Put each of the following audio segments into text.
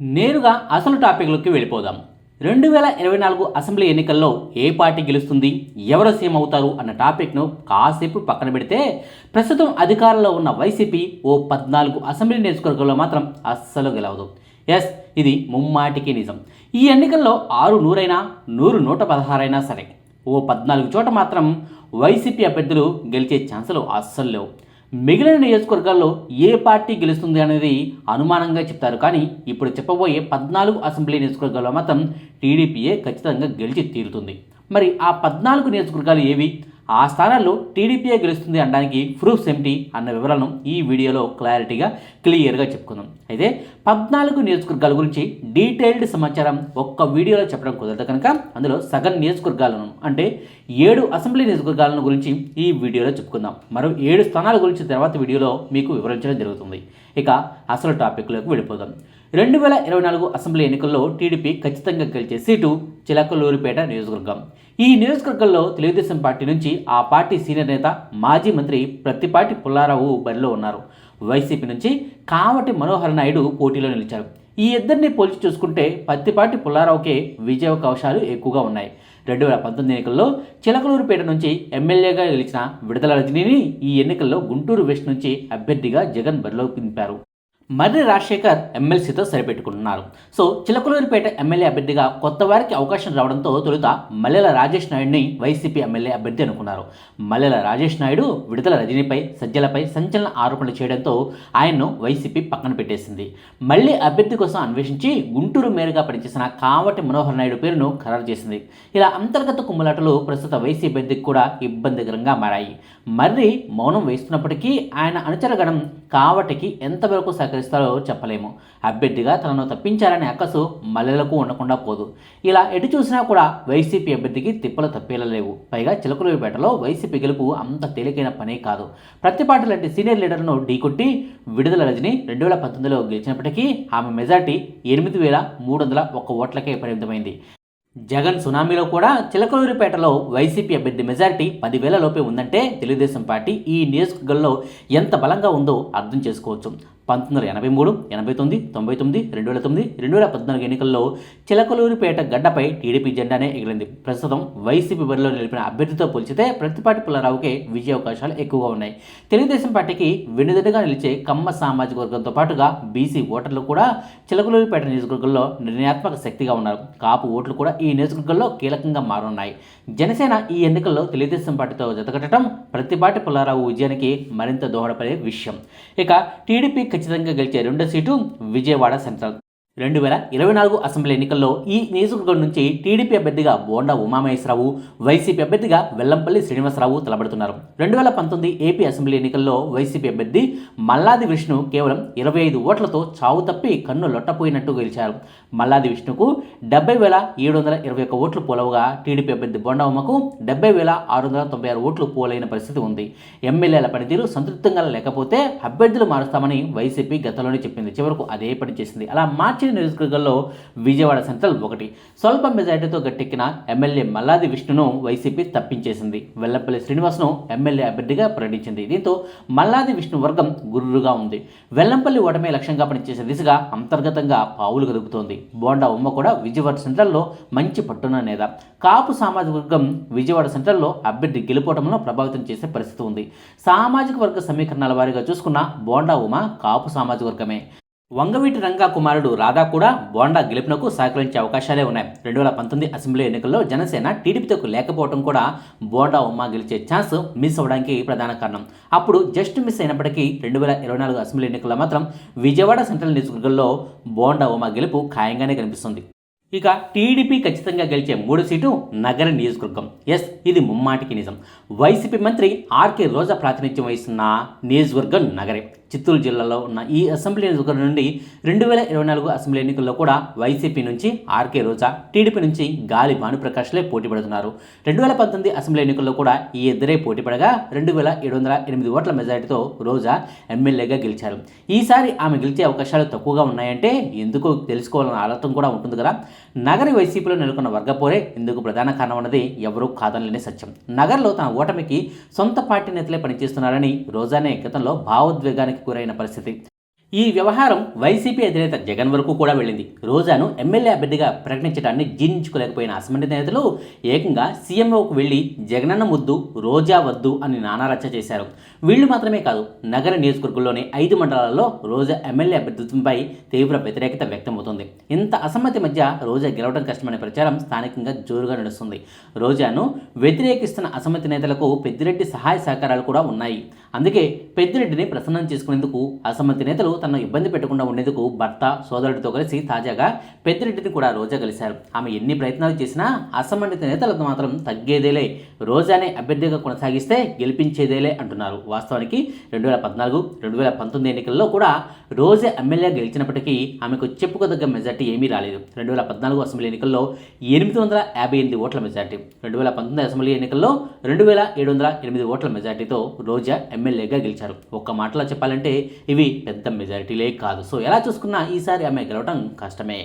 నేరుగా అసలు టాపిక్లోకి వెళ్ళిపోదాం. రెండు వేల ఇరవై నాలుగు అసెంబ్లీ ఎన్నికల్లో ఏ పార్టీ గెలుస్తుంది ఎవరు సీఎం అవుతారు అన్న టాపిక్ను కాసేపు పక్కన పెడితే ప్రస్తుతం అధికారంలో ఉన్న వైసీపీ ఓ పద్నాలుగు అసెంబ్లీ నియోజకవర్గంలో మాత్రం అస్సలు గెలవదు. ఎస్ ఇది ముమ్మాటికి నిజం. ఈ ఎన్నికల్లో ఆరు నూరైనా నూరు నూట పదహారైనా సరే. ఓ పద్నాలుగు చోట మాత్రం వైసీపీ అభ్యర్థులు గెలిచే ఛాన్సులు అస్సలు లేవు. మిగిలిన నియోజకవర్గాల్లో ఏ పార్టీ గెలుస్తుంది అనేది అనుమానంగా చెప్తారు. కానీ ఇప్పుడు చెప్పబోయే పద్నాలుగు అసెంబ్లీ నియోజకవర్గాల్లో మాత్రం టీడీపీయే ఖచ్చితంగా గెలిచి తీరుతుంది. మరి ఆ పద్నాలుగు నియోజకవర్గాలు ఏవి? ఆ స్థానాల్లో టీడీపీయే గెలుస్తుంది అనడానికి ప్రూఫ్స్ ఏమిటి? అన్న వివరాలను ఈ వీడియోలో క్లారిటీగా క్లియర్గా చెప్పుకుందాం. అయితే పద్నాలుగు నియోజకవర్గాల గురించి డీటెయిల్డ్ సమాచారం ఒక్క వీడియోలో చెప్పడం కుదరదు కనుక అందులో సగం నియోజకవర్గాలను అంటే ఏడు అసెంబ్లీ నియోజకవర్గాలను గురించి ఈ వీడియోలో చెప్పుకుందాం. మరో ఏడు స్థానాల గురించి తర్వాత వీడియోలో మీకు వివరించడం జరుగుతుంది. ఇక అసలు టాపిక్లోకి వెళ్ళిపోదాం. రెండు వేల ఇరవై నాలుగు అసెంబ్లీ ఎన్నికల్లో టీడీపీ ఖచ్చితంగా గెలిచే సీటు చిలకలూరిపేట నియోజకవర్గం. ఈ నియోజకవర్గంలో తెలుగుదేశం పార్టీ నుంచి ఆ పార్టీ సీనియర్ నేత మాజీ మంత్రి ప్రత్తిపాటి పుల్లారావు బరిలో ఉన్నారు. వైసీపీ నుంచి కావటి మనోహర్ నాయుడు పోటీలో నిలిచారు. ఈ ఇద్దరిని పోల్చి చూసుకుంటే పత్తిపాటి పుల్లారావుకే విజయావకాశాలు ఎక్కువగా ఉన్నాయి. రెండు వేల పంతొమ్మిది ఎన్నికల్లో చిలకలూరుపేట నుంచి ఎమ్మెల్యేగా గెలిచిన విడుదల రజనీని ఈ ఎన్నికల్లో గుంటూరు వెస్ట్ నుంచి అభ్యర్థిగా జగన్ బరిలో దింపారు. మర్రి రాజశేఖర్ ఎమ్మెల్సీతో సరిపెట్టుకుంటున్నారు సో చిలకలూరిపేట ఎమ్మెల్యే అభ్యర్థిగా కొత్త వారికి అవకాశం రావడంతో తొలుత మల్లెల రాజేష్ నాయుడిని వైసీపీ ఎమ్మెల్యే అభ్యర్థి అనుకున్నారు. మల్లెల రాజేష్ నాయుడు విడుదల రజనీపై సజ్జలపై సంచలన ఆరోపణలు చేయడంతో ఆయన్ను వైసీపీ పక్కన పెట్టేసింది. మళ్ళీ అభ్యర్థి కోసం అన్వేషించి గుంటూరు మేయర్గా పనిచేసిన కావటి మనోహర్ నాయుడు పేరును ఖరారు చేసింది. ఇలా అంతర్గత కుమ్ములాటలు ప్రస్తుత వైసీపీ అభ్యర్థికి కూడా ఇబ్బందికరంగా మారాయి. మర్రి మౌనం వేస్తున్నప్పటికీ ఆయన అనుచరగణం కావటికి ఎంతవరకు సహకరిస్తారో చెప్పలేము. అభ్యర్థిగా తనను తప్పించాలనే అక్కసు మల్లెలకు ఉండకుండా పోదు. ఇలా ఎటు చూసినా కూడా వైసీపీ అభ్యర్థికి తిప్పలు తప్పేలా లేవు. పైగా చిలకలూరిపేటలో వైసీపీ గెలుపు అంత తేలికైన పనే కాదు. ప్రతిపాటి లాంటి సీనియర్ లీడర్ను ఢీకొట్టి విడుదల రజని రెండు వేల పంతొమ్మిదిలో గెలిచినప్పటికీ ఆమె మెజార్టీ ఎనిమిది వేల మూడు వందల ఒక్క ఓట్లకే పరిమితమైంది. జగన్ సునామీలో కూడా చిలకలూరిపేటలో వైసీపీ అభ్యర్థి మెజారిటీ పదివేల లోపే ఉందంటే తెలుగుదేశం పార్టీ ఈ నియోజకవర్గంలో ఎంత బలంగా ఉందో అర్థం చేసుకోవచ్చు. పంతొమ్మిది వందల ఎనభై మూడు ఎనభై తొమ్మిది తొంభై తొమ్మిది రెండు వేల తొమ్మిది రెండు వేల పద్నాలుగు ఎన్నికల్లో చిలకలూరిపేట గడ్డపై టీడీపీ జెండానే ఎగిరింది. ప్రస్తుతం వైసీపీ బరిలో నిలిపిన అభ్యర్థితో పోల్చితే ప్రతిపాటి పుల్లారావుకే విజయ అవకాశాలు ఎక్కువగా ఉన్నాయి. తెలుగుదేశం పార్టీకి వెనుదడుగా నిలిచే కమ్మ సామాజిక వర్గంతో పాటుగా బీసీ ఓటర్లు కూడా చిలకలూరిపేట నియోజకవర్గంలో నిర్ణయాత్మక శక్తిగా ఉన్నారు. కాపు ఓట్లు కూడా ఈ నియోజకవర్గంలో కీలకంగా మారున్నాయి జనసేన ఈ ఎన్నికల్లో తెలుగుదేశం పార్టీతో జతకట్టడం ప్రతిపాటి పుల్లారావు విజయానికి మరింత దోహదపడే విషయం. ఇక టీడీపీ ఖచ్చితంగా గెలిచే రెండో సీటు విజయవాడ సెంట్రల్. రెండు వేల ఇరవై నాలుగు అసెంబ్లీ ఎన్నికల్లో ఈ నియోజకవర్గం నుంచి టీడీపీ అభ్యర్థిగా బోండా ఉమామహేశ్వరరావు వైసీపీ అభ్యర్థిగా వెల్లంపల్లి శ్రీనివాసరావు తలబడుతున్నారు. రెండు వేల పంతొమ్మిది ఏపీ అసెంబ్లీ ఎన్నికల్లో వైసీపీ అభ్యర్థి మల్లాది విష్ణు కేవలం ఇరవై ఐదు ఓట్లతో చావు తప్పి కన్ను లొట్టపోయినట్టు గెలిచారు. మల్లాది విష్ణుకు డెబ్బై వేల ఏడు వందల ఇరవై ఒక్క ఓట్లు పోలవగా టీడీపీ అభ్యర్థి బోండా ఉమ్మకు డెబ్బై వేల ఆరు వందల తొంభై ఆరు ఓట్లు పోలైన పరిస్థితి ఉంది. ఎమ్మెల్యేల పనితీరు సంతృప్తంగా లేకపోతే అభ్యర్థులు మారుస్తామని వైసీపీ గతంలోనే చెప్పింది. చివరకు అదే పని చేసింది. అలా మార్చిన నియోజకవర్గంలో విజయవాడ సెంట్రల్ ఒకటి. స్వల్ప మెజార్టీతో గట్టెక్కిన ఎమ్మెల్యే మల్లాది విష్ణును వైసీపీ తప్పించేసింది. వెల్లపల్లి శ్రీనివాస్ను ఎమ్మెల్యే అభ్యర్థిగా ప్రకటించింది. దీంతో మల్లాది విష్ణు వర్గం గుర్రుగా ఉంది. వెల్లంపల్లి ఓటమే లక్ష్యంగా పనిచేసే దిశగా అంతర్గతంగా పావులు కదుపుతోంది. బోండా ఉమ్మ కూడా విజయవాడ సెంట్రల్లో మంచి పట్టున నేత. కాపు సామాజిక వర్గం విజయవాడ సెంట్రల్లో అభ్యర్థి గెలుపోవడంలో ప్రభావితం చేసే పరిస్థితి ఉంది. సామాజిక వర్గ సమీకరణాల వారీగా చూసుకున్న బోండా ఉమ కాపు సామాజిక వర్గమే. వంగవీటి రంగా కుమారుడు రాధా కూడా బోండా గెలుపునకు సహకరించే అవకాశాలే ఉన్నాయి. రెండు వేల పంతొమ్మిది అసెంబ్లీ ఎన్నికల్లో జనసేన టీడీపీతో లేకపోవడం కూడా బోండా ఉమ్మ గెలిచే ఛాన్స్ మిస్ అవ్వడానికి ప్రధాన కారణం. అప్పుడు జస్ట్ మిస్ అయినప్పటికీ రెండు వేల ఇరవై నాలుగు అసెంబ్లీ ఎన్నికల్లో మాత్రం విజయవాడ సెంట్రల్ నియోజకవర్గంలో బోండా ఉమ్మ గెలుపు ఖాయంగానే కనిపిస్తుంది. ఇక టీడీపీ ఖచ్చితంగా గెలిచే మూడు సీటు నగర నియోజకవర్గం. ఎస్ ఇది ముమ్మాటికి నిజం. వైసీపీ మంత్రి ఆర్కే రోజా ప్రాతినిధ్యం వహిస్తున్న నియోజకవర్గం నగరే. చిత్తూరు జిల్లాలో ఉన్న ఈ అసెంబ్లీ నియోజకవర్గం నుండి రెండు వేల ఇరవై నాలుగు అసెంబ్లీ ఎన్నికల్లో కూడా వైసీపీ నుంచి ఆర్కే రోజా టీడీపీ నుంచి గాలి భానుప్రకాష్లే పోటీ పడుతున్నారు. రెండు వేల పంతొమ్మిది అసెంబ్లీ ఎన్నికల్లో కూడా ఈ ఇద్దరే పోటీ పడగా రెండు వేల ఏడు వందల ఎనిమిది ఓట్ల మెజారిటీతో రోజా ఎమ్మెల్యేగా గెలిచారు. ఈసారి ఆమె గెలిచే అవకాశాలు తక్కువగా ఉన్నాయంటే ఎందుకు తెలుసుకోవాలన్న ఆలోచన కూడా ఉంటుంది కదా. నగర వైసీపీలో నెలకొన్న వర్గపోరే ఇందుకు ప్రధాన కారణం అన్నది ఎవరూ కాదనలేని సత్యం. నగర్లో తన ఓటమికి సొంత పార్టీ నేతలే పనిచేస్తున్నారని రోజానే గతంలో భావోద్వేగానికి గురైన పరిస్థితి. ఈ వ్యవహారం వైసీపీ అధినేత జగన్ వరకు కూడా వెళ్ళింది. రోజాను ఎమ్మెల్యే అభ్యర్థిగా ప్రకటించడాన్ని జీర్ణించుకోలేకపోయిన అసెంబ్లీ నేతలు ఏకంగా సీఎంఓకు వెళ్ళి జగనన్న ముద్దు రోజా వద్దు అని నానారచ్చ చేశారు. వీళ్ళు మాత్రమే కాదు నగర నియోజకవర్గంలోని ఐదు మండలాల్లో రోజా ఎమ్మెల్యే అభ్యర్థిత్వంపై తీవ్ర వ్యతిరేకత వ్యక్తమవుతుంది. ఇంత అసమ్మతి మధ్య రోజా గెలవడం కష్టమనే ప్రచారం స్థానికంగా జోరుగా నడుస్తుంది. రోజాను వ్యతిరేకిస్తున్న అసమ్మతి నేతలకు పెద్దిరెడ్డి సహాయ సహకారాలు కూడా ఉన్నాయి. అందుకే పెద్దిరెడ్డిని ప్రసన్నం చేసుకునేందుకు అసమ్మతి నేతలు తనను ఇబ్బంది పెట్టకుండా ఉండేందుకు భర్త సోదరుడితో కలిసి తాజాగా పెద్దిరెడ్డిని కూడా రోజా కలిశారు. ఆమె ఎన్ని ప్రయత్నాలు చేసినా అసమండిత నేతలకు మాత్రం తగ్గేదేలే. రోజానే అభ్యర్థిగా కొనసాగిస్తే గెలిపించేదేలే అంటున్నారు. వాస్తవానికి రెండు వేల పద్నాలుగు రెండు వేల పంతొమ్మిది ఎన్నికల్లో కూడా రోజే ఎమ్మెల్యే గెలిచినప్పటికీ ఆమెకు చెప్పుకోదగ్గ మెజార్టీ ఏమీ రాలేదు. రెండు వేల పద్నాలుగు అసెంబ్లీ ఎన్నికల్లో ఎనిమిది వందల యాభై ఎనిమిది ఓట్ల మెజార్టీ. రెండు వేల పంతొమ్మిది అసెంబ్లీ ఎన్నికల్లో రెండు వేల ఏడు వందల ఎనిమిది ఓట్ల మెజార్టీతో రోజా ఎమ్మెల్యేగా గెలిచారు. ఒక్క మాటలో చెప్పాలంటే ఇవి పెద్ద మెజారిటీలే కాదు. సో ఎలా చూసుకున్నా ఈసారి ఆమె గెలవడం కష్టమే.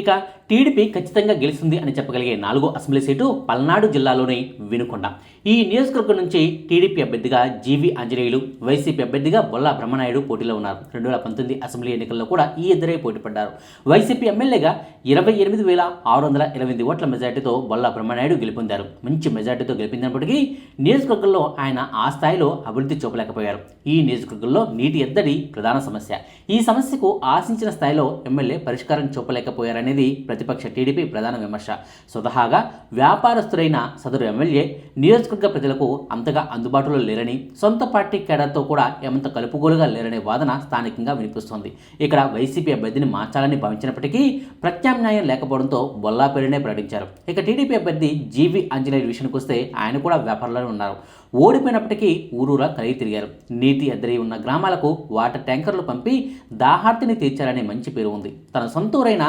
ఇక టీడీపీ ఖచ్చితంగా గెలుస్తుంది అని చెప్పగలిగే నాలుగో అసెంబ్లీ సీటు పల్నాడు జిల్లాలోని వినుకొండ. ఈ నియోజకవర్గం నుంచి టీడీపీ అభ్యర్థిగా జీవి ఆంజనేయులు వైసీపీ అభ్యర్థిగా బొల్లా బ్రహ్మనాయుడు పోటీలో ఉన్నారు. రెండు వేల పంతొమ్మిది అసెంబ్లీ ఎన్నికల్లో కూడా ఈ ఇద్దరే పోటీ పడ్డారు. వైసీపీ ఎమ్మెల్యేగా ఇరవై ఎనిమిది వేల ఆరు వందల ఇరవై ఓట్ల మెజార్టీతో బొల్లా బ్రహ్మనాయుడు గెలుపొందారు. మంచి మెజార్టీతో గెలిపించినప్పటికీ నియోజకవర్గంలో ఆయన ఆ స్థాయిలో అభివృద్ధి చూపలేకపోయారు. ఈ నియోజకవర్గంలో నీటి ఎద్దడి ప్రధాన సమస్య. ఈ సమస్యకు ఆశించిన స్థాయిలో ఎమ్మెల్యే పరిష్కారం చూపలేకపోయారని అనేది ప్రతిపక్ష టీడీపీ ప్రధాన విమర్శ. స్వతహాగా వ్యాపారస్తులైన సదరు ఎమ్మెల్యే నియోజకవర్గ ప్రజలకు అంతగా అందుబాటులో లేరని సొంత పార్టీ కేడర్తో కూడా ఏమంత కలుపుగోలుగా లేరనే వాదన స్థానికంగా వినిపిస్తోంది. ఇక్కడ వైసీపీ అభ్యర్థిని మార్చాలని భావించినప్పటికీ ప్రత్యామ్నాయం లేకపోవడంతో బొల్లా పేరునే ప్రకటించారు. ఇక టీడీపీ అభ్యర్థి జీవి ఆంజనేయుల విషయానికి వస్తే ఆయన కూడా వ్యాపారంలోనే ఉన్నారు. ఓడిపోయినప్పటికీ ఊరూరా కలిగి తిరిగారు. నీటి ఎద్దరి ఉన్న గ్రామాలకు వాటర్ ట్యాంకర్లు పంపి దాహార్తిని తీర్చారనే మంచి పేరు ఉంది. తన సొంతూరైన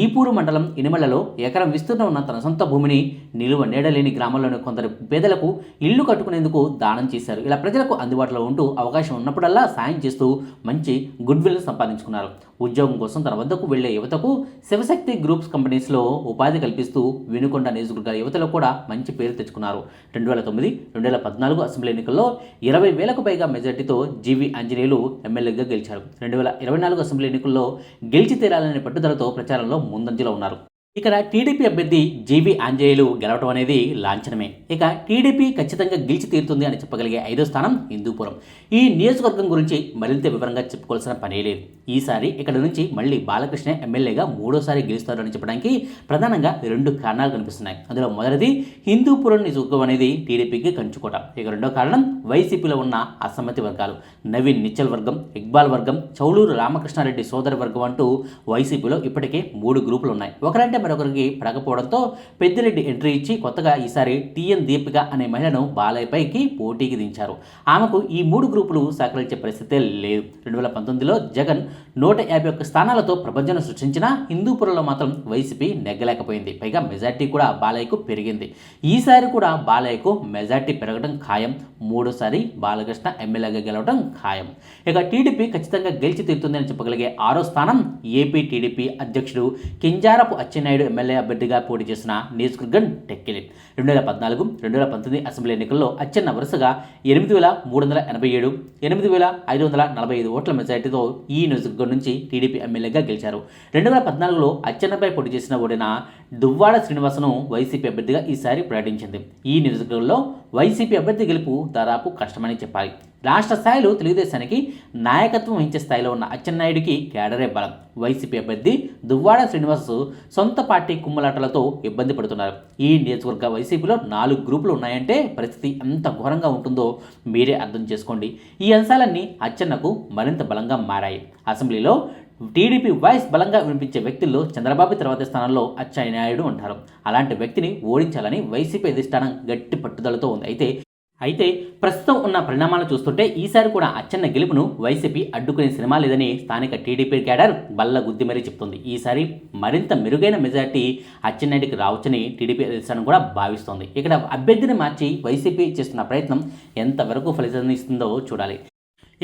ఈపూరు మండలం ఇనిమలలో ఎకరం విస్తీర్ణం ఉన్న తన సొంత భూమిని నిలువ నీడలేని గ్రామంలోని కొందరు పేదలకు ఇల్లు కట్టుకునేందుకు దానం చేశారు. ఇలా ప్రజలకు అందుబాటులో ఉంటూ అవకాశం ఉన్నప్పుడల్లా సాయం చేస్తూ మంచి గుడ్ విల్ సంపాదించుకున్నారు. ఉద్యోగం కోసం తన వద్దకు వెళ్ళే యువతకు శివశక్తి గ్రూప్స్ కంపెనీస్లో ఉపాధి కల్పిస్తూ వినుకొండ నియోజకవర్గాల యువతలో కూడా మంచి పేరు తెచ్చుకున్నారు. రెండు వేల తొమ్మిది రెండు వేల పద్నాలుగు అసెంబ్లీ ఎన్నికల్లో ఇరవై వేలకు పైగా మెజార్టీతో జీవి ఆంజనేయులు ఎమ్మెల్యేగా గెలిచారు. రెండు వేల ఇరవై నాలుగు అసెంబ్లీ ఎన్నికల్లో గెలిచి తీరాలనే పట్టుదలతో ప్రచారంలో ముందంజలో ఉన్నారు. ఇక్కడ టీడీపీ అభ్యర్థి జీవి ఆంజనేయులు గెలవడం అనేది లాంఛనమే. ఇక టీడీపీ ఖచ్చితంగా గెలిచి తీరుతుంది అని చెప్పగలిగే ఐదో స్థానం హిందూపురం. ఈ నియోజకవర్గం గురించి మరింత వివరంగా చెప్పుకోవాల్సిన పనే లేదు. ఈసారి ఇక్కడ నుంచి మళ్ళీ బాలకృష్ణ ఎమ్మెల్యేగా మూడోసారి గెలుస్తారు అని చెప్పడానికి ప్రధానంగా రెండు కారణాలు కనిపిస్తున్నాయి. అందులో మొదటిది హిందూపురం నియోజకవర్గం అనేది టీడీపీకి కంచుకోట. ఇక రెండో కారణం వైసీపీలో ఉన్న అసమ్మతి వర్గాలు. నవీన్ నిచ్చల్ వర్గం ఇక్బాల్ వర్గం చౌలూరు రామకృష్ణారెడ్డి సోదర వర్గం అంటూ వైసీపీలో ఇప్పటికే మూడు గ్రూపులు ఉన్నాయి. ఒకరంటే మరొకరికి పడకపోవడంతో పెద్దిరెడ్డి ఎంట్రీ ఇచ్చి కొత్తగా ఈసారి టీఎన్ దీపిక అనే మహిళను బాలయ్యపైకి పోటీకి దించారు. ఆమెకు ఈ మూడు గ్రూపులు సహకరించే పరిస్థితే లేదు. రెండు వేల పంతొమ్మిదిలో జగన్ నూట యాభై ఒక్క స్థానాలతో ప్రపంచం సృష్టించిన హిందూపురంలో మాత్రం వైసీపీ నెగ్గలేకపోయింది. పైగా మెజార్టీ కూడా బాలయ్యకు పెరిగింది. ఈసారి కూడా బాలయ్యకు మెజార్టీ పెరగడం ఖాయం. మూడోసారి బాలకృష్ణ ఎమ్మెల్యేగా గెలవడం ఖాయం. ఇక టీడీపీ ఖచ్చితంగా గెలిచి తీరుతుందని చెప్పగలిగే ఆరో స్థానం ఏపీ టీడీపీ అధ్యక్షుడు కింజారపు అచ్చెన్నాయుడు ఎమ్మెల్యే అభ్యర్థిగా పోటీ చేసిన నియోజకవర్గం టెక్కిలి. రెండు వేల పద్నాలుగు రెండు వేల పంతొమ్మిది అసెంబ్లీ ఎన్నికల్లో అచ్చెన్న వరుసగా ఎనిమిది వేల మూడు వందల ఎనభై ఏడు ఎనిమిది వేల ఐదు వందల నలభై ఐదు ఓట్ల మెజార్టీతో ఈ నియోజకవర్గం నుంచి టీడీపీ ఎమ్మెల్యేగా గెలిచారు. రెండు వేల పద్నాలుగులో అచ్చెన్నపై పోటీ చేసిన ఓడిన దువ్వాడ శ్రీనివాసను వైసీపీ అభ్యర్థిగా ఈసారి ప్రకటించింది. ఈ నియోజకవర్గంలో వైసీపీ అభ్యర్థి గెలుపు దాదాపు కష్టమని చెప్పాలి. రాష్ట్ర స్థాయిలో తెలుగుదేశానికి నాయకత్వం వహించే స్థాయిలో ఉన్న అచ్చెన్నాయుడికి కేడరే బలం. వైసీపీ అభ్యర్థి దువ్వాడ శ్రీనివాస్ సొంత పార్టీ కుమ్మలాటలతో ఇబ్బంది పడుతున్నారు. ఈ నియోజకవర్గ వైసీపీలో నాలుగు గ్రూపులు ఉన్నాయంటే పరిస్థితి ఎంత ఘోరంగా ఉంటుందో మీరే అర్థం చేసుకోండి. ఈ అంశాలన్నీ అచ్చెన్నకు మరింత బలంగా మారాయి. అసెంబ్లీలో టీడీపీ వాయిస్ బలంగా వినిపించే వ్యక్తుల్లో చంద్రబాబు తర్వాతి స్థానంలో అచ్చెన్నాయుడు ఉంటారు. అలాంటి వ్యక్తిని ఓడించాలని వైసీపీ అధిష్టానం గట్టి పట్టుదలతో ఉంది. అయితే అయితే ప్రస్తుతం ఉన్న పరిణామాలు చూస్తుంటే ఈసారి కూడా అచ్చన్న గెలుపును వైసీపీ అడ్డుకునే సినిమా లేదని స్థానిక టీడీపీ క్యాడర్ బల్ల గుద్ది మరీ చెప్తుంది. ఈసారి మరింత మెరుగైన మెజార్టీ అచ్చెన్నాయుడికి రావచ్చని టీడీపీ అధిష్టానం కూడా భావిస్తోంది. ఇక్కడ అభ్యర్థిని మార్చి వైసీపీ చేస్తున్న ప్రయత్నం ఎంతవరకు ఫలితాన్ని ఇస్తుందో చూడాలి.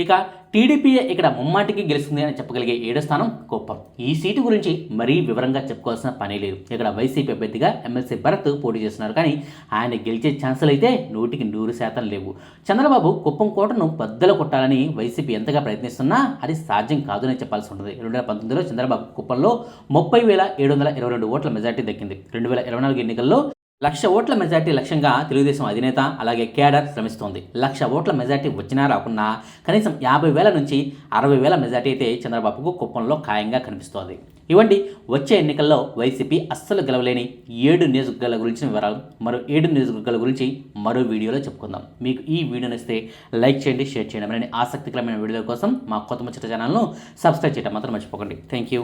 ఇక టీడీపీఏ ఇక్కడ ముమ్మాటికి గెలుస్తుంది అని చెప్పగలిగే ఏడో స్థానం కుప్పం. ఈ సీటు గురించి మరీ వివరంగా చెప్పుకోవాల్సిన పని లేదు. ఇక్కడ వైసీపీ అభ్యర్థిగా ఎమ్మెల్సీ భరత్ పోటీ చేస్తున్నారు. కానీ ఆయన గెలిచే ఛాన్సులు అయితే నూటికి నూరు శాతం లేవు. చంద్రబాబు కుప్పం కోటను బద్దలు కొట్టాలని వైసీపీ ఎంతగా ప్రయత్నిస్తున్నా అది సాధ్యం కాదని చెప్పాల్సి ఉంటుంది. రెండు వేల పంతొమ్మిదిలో చంద్రబాబు కుప్పంలో ముప్పై వేల ఏడు వందల ఇరవై రెండు ఓట్ల మెజార్టీ దక్కింది. రెండు వేల ఇరవై నాలుగు ఎన్నికల్లో లక్ష ఓట్ల మెజార్టీ లక్ష్యంగా తెలుగుదేశం అధినేత అలాగే కేడర్ శ్రమిస్తోంది. లక్ష ఓట్ల మెజార్టీ వచ్చినా రాకున్నా కనీసం యాభై వేల నుంచి అరవై వేల మెజార్టీ అయితే చంద్రబాబుకు కుప్పంలో ఖాయంగా కనిపిస్తోంది. ఇవ్వండి వచ్చే ఎన్నికల్లో వైసీపీ అస్సలు గెలవలేని ఏడు నియోజకవర్గాల గురించి వివరాలు మరో ఏడు నియోజకవర్గాల గురించి మరో వీడియోలో చెప్పుకుందాం. మీకు ఈ వీడియో నచ్చితే లైక్ చేయండి షేర్ చేయండి. మరిన్ని ఆసక్తికరమైన వీడియోల కోసం మా కొత్త ముచ్చట ఛానల్ను సబ్స్క్రైబ్ చేయడం మాత్రం మర్చిపోకండి. Thank you